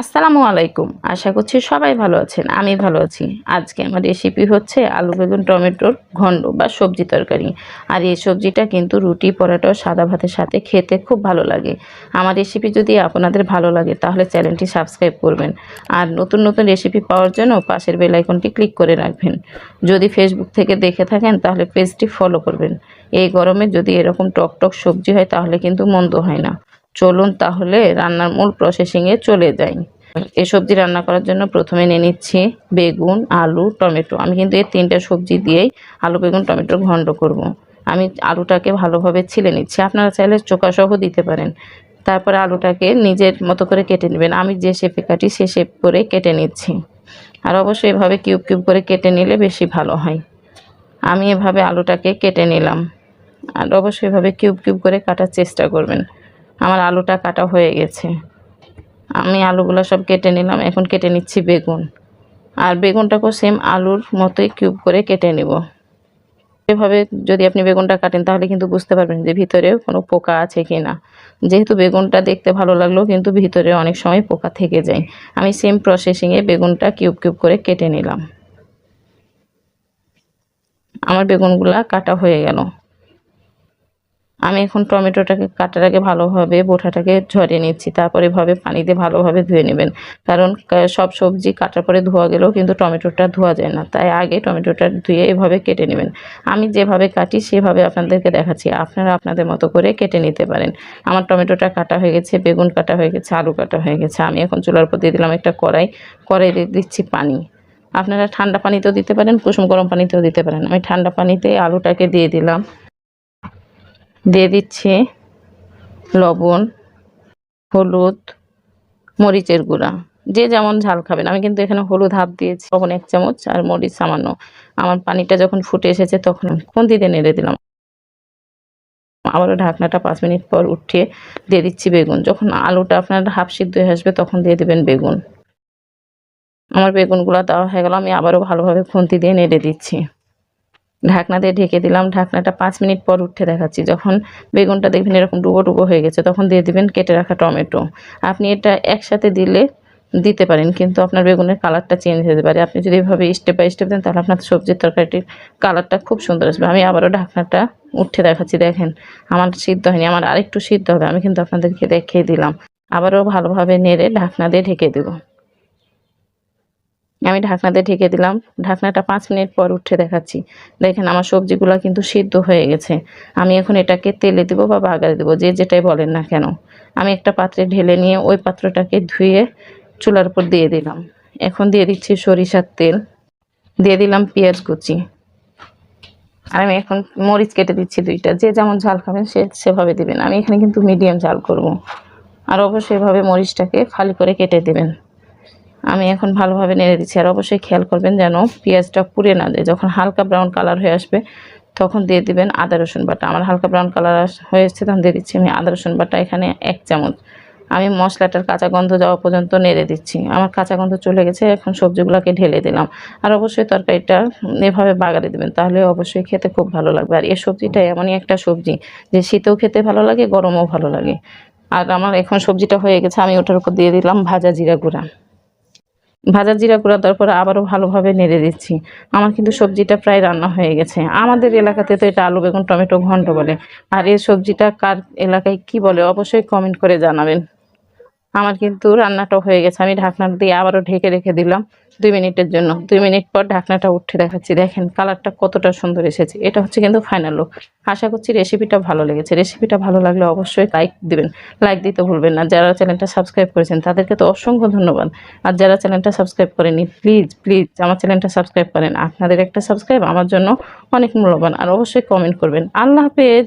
আসসালামু আলাইকুম। আশা করছি সবাই ভালো আছেন। আমি ভালো আছি। আজকে আমার রেসিপি হচ্ছে আলু বেগুন, টমেটোর ঘন্ড বা সবজি তরকারি। আর এই সবজিটা কিন্তু রুটি, পরোটা সাদা ভাতের সাথে খেতে খুব ভালো লাগে। আমার রেসিপি যদি আপনাদের ভালো লাগে, তাহলে চ্যানেলটি সাবস্ক্রাইব করবেন। আর নতুন নতুন রেসিপি পাওয়ার জন্য পাশের বেল আইকনটি ক্লিক করে রাখবেন। যদি ফেসবুক থেকে দেখে থাকেন, তাহলে পেজটি ফলো করবেন। এই গরমে যদি এরকম টক টক সবজি হয়, তাহলে কিন্তু মন্দ হয় না। চলুন তাহলে রান্নার মূল প্রসেসিংয়ে চলে যাই। এই সবজি রান্না করার জন্য প্রথমে নিয়ে নিচ্ছি বেগুন, আলু, টমেটো। আমি কিন্তু এই তিনটা সবজি দিয়েই আলু, বেগুন টমেটোর ঘন্ট করব। আমি আলুটাকে ভালোভাবে ছিলে নিচ্ছি। আপনারা চাইলে চোকাসহ দিতে পারেন। তারপরে আলুটাকে নিজের মতো করে কেটে নেবেন। আমি যে শেপে কাটি সে শেপ করে কেটে নিচ্ছি। আর অবশ্যই এভাবে কিউব কিউব করে কেটে নিলে বেশি ভালো হয়। আমি এভাবে আলুটাকে কেটে নিলাম। আর অবশ্যই এভাবে কিউব কিউব করে কাটার চেষ্টা করবেন। আমার আলুটা কাটা হয়ে গেছে। আমি আলুগুলো সব কেটে নিলাম, এখন কেটে নিচ্ছি বেগুন। আর বেগুনটাকেও সেম আলুর মতোই কিউব করে কেটে নেব। এভাবে যদি আপনি বেগুনটা কাটেন, তাহলে কিন্তু বুঝতে পারবেন যে ভিতরে কোনো পোকা আছে কি না যেহেতু বেগুনটা দেখতে ভালো লাগল, কিন্তু ভিতরে অনেক সময় পোকা থেকে যায়। আমি সেম প্রসেসিংয়ে বেগুনটা কিউব কিউব করে কেটে নিলাম। আমার বেগুনগুলা কাটা হয়ে গেল। আমি এখন টমেটোটাকে কাটার আগে ভালোভাবে বোঠাটাকে ঝরিয়ে নিচ্ছি। তারপরে এভাবে পানি দিয়ে ভালোভাবে ধুয়ে নেবেন। কারণ সব সবজি কাটার পরে ধোয়া গেলেও কিন্তু টমেটোটা ধোয়া যায় না। তাই আগে টমেটোটা ধুয়ে এভাবে কেটে নেবেন। আমি যেভাবে কাটি সেভাবে আপনাদেরকে দেখাচ্ছি। আপনারা আপনাদের মতো করে কেটে নিতে পারেন। আমার টমেটোটা কাটা হয়ে গেছে, বেগুন কাটা হয়ে গেছে, আলু কাটা হয়ে গেছে। আমি এখন চুলার উপর দিয়ে দিলাম একটা কড়াই। কড়াই দিচ্ছি পানি। আপনারা ঠান্ডা পানিতেও দিতে পারেন, কুসুম গরম পানিতেও দিতে পারেন। আমি ঠান্ডা পানিতে আলুটাকে দিয়ে দিলাম। দিয়ে দিচ্ছি লবণ, হলুদ, মরিচের গুঁড়া। যে যেমন ঝাল খাবেন। আমি কিন্তু এখানে হলুদ হাফ দিয়েছি তখন এক চামচ আর মরিচ সামান্য। আমার পানিটা যখন ফুটে এসেছে তখন খুন্তিতে নেড়ে দিলাম। আবারও ঢাকনাটা পাঁচ মিনিট পর উঠিয়ে দিয়ে দিচ্ছি বেগুন। যখন আলুটা আপনার হাফ সিদ্ধ হয়ে আসবে তখন দিয়ে দেবেন বেগুন। আমার বেগুনগুলো দেওয়া হয়ে গেল। আমি আবারও ভালোভাবে খুন্তি দিয়ে নেড়ে দিচ্ছি। ঢাকনা দিয়ে ঢেকে দিলাম। ঢাকনাটা পাঁচ মিনিট পর উঠে দেখাচ্ছি। যখন বেগুনটা দেখবেন এরকম ডুবো ডুবো হয়ে গেছে, তখন দিয়ে দিবেন কেটে রাখা টমেটো। আপনি এটা একসাথে দিলে দিতে পারেন, কিন্তু আপনার বেগুনের কালারটা চেঞ্জ হতে পারে। আপনি যদি এভাবে স্টেপ বাই স্টেপ দেন, তাহলে আপনার সবজির তরকারিটির কালারটা খুব সুন্দর আসবে। আমি আবারও ঢাকনাটা উঠে দেখাচ্ছি। দেখেন, আমার সিদ্ধ হয়নি, আমার আরেকটু সিদ্ধ হবে, আমি কিন্তু আপনাদেরকে দেখিয়ে দিলাম। আবারও ভালোভাবে নেড়ে ঢাকনা দিয়ে ঢেকে দেবো। আমি ঢাকনাতে ঢেকে দিলাম। ঢাকনাটা পাঁচ মিনিট পর উঠে দেখাচ্ছি। দেখেন, আমার সবজিগুলো কিন্তু সিদ্ধ হয়ে গেছে। আমি এখন এটাকে তেলে দেবো বা বাগারে দেবো, যে যেটাই বলেন না কেন। আমি একটা পাত্রে ঢেলে নিয়ে ওই পাত্রটাকে ধুয়ে চুলার উপর দিয়ে দিলাম। এখন দিয়ে দিচ্ছি সরিষার তেল। দিয়ে দিলাম পেঁয়াজ কুচি। আর আমি এখন মরিচ কেটে দিচ্ছি দুইটা। যে যেমন ঝাল খাবেন, সে সেভাবে দিবেন। আমি এখানে কিন্তু মিডিয়াম ঝাল করব। আর অবশ্যই এভাবে মরিচটাকে ফালি করে কেটে দেবেন। আমি এখন ভালোভাবে নেড়ে দিচ্ছি। আর অবশ্যই খেয়াল করবেন যেন পেঁয়াজটা পুড়ে না দেয় যখন হালকা ব্রাউন কালার হয়ে আসবে, তখন দিয়ে দিবেন আদা, রসুন বাটা। আমার হালকা ব্রাউন কালার হয়ে হয়েছে তখন দিয়ে দিচ্ছি আমি আদা, রসুন বাটা এখানে এক চামচ। আমি মশলাটার কাঁচা গন্ধ যাওয়া পর্যন্ত নেড়ে দিচ্ছি। আমার কাঁচা গন্ধ চলে গেছে, এখন সবজিগুলোকে ঢেলে দিলাম। আর অবশ্যই তরকারিটা এভাবে বাগারে দেবেন, তাহলে অবশ্যই খেতে খুব ভালো লাগবে। আর এই সবজিটা এমনই একটা সবজি যে শীতেও খেতে ভালো লাগে, গরমও ভালো লাগে। আর আমার এখন সবজিটা হয়ে গেছে, আমি ওটার উপর দিয়ে দিলাম ভাজা জিরা গুঁড়া। ভাজা জিরা গুঁড়া দেওয়ার পরে আবারও ভালোভাবে নেড়ে দিচ্ছি। আমার কিন্তু সবজিটা প্রায় রান্না হয়ে গেছে। আমাদের এলাকাতে তো এটা আলু, বেগুন, টমেটো, ঘন্ট বলে। আর এই সবজিটা কার এলাকায় কি বলে অবশ্যই কমেন্ট করে জানাবেন। আমার কিন্তু রান্নাটা হয়ে গেছে। আমি ঢাকনা দিয়ে আবারও ঢেকে রেখে দিলাম দুই মিনিটের জন্য। দুই মিনিট পর ঢাকনাটা উঠে দেখাচ্ছি। দেখেন কালারটা কতটা সুন্দর এসেছে। এটা হচ্ছে কিন্তু ফাইনাল লুক আশা করছি রেসিপিটা ভালো লেগেছে। রেসিপিটা ভালো লাগলে অবশ্যই লাইক দিবেন। লাইক দিতে ভুলবেন না। যারা চ্যানেলটা সাবস্ক্রাইব করেছেন, তাদেরকে তো অসংখ্য ধন্যবাদ। আর যারা চ্যানেলটা সাবস্ক্রাইব করেনি প্লিজ প্লিজ আমার চ্যানেলটা সাবস্ক্রাইব করেন। আপনাদের একটা সাবস্ক্রাইব আমার জন্য অনেক মূল্যবান। আর অবশ্যই কমেন্ট করবেন। আল্লাহ হাফেজ!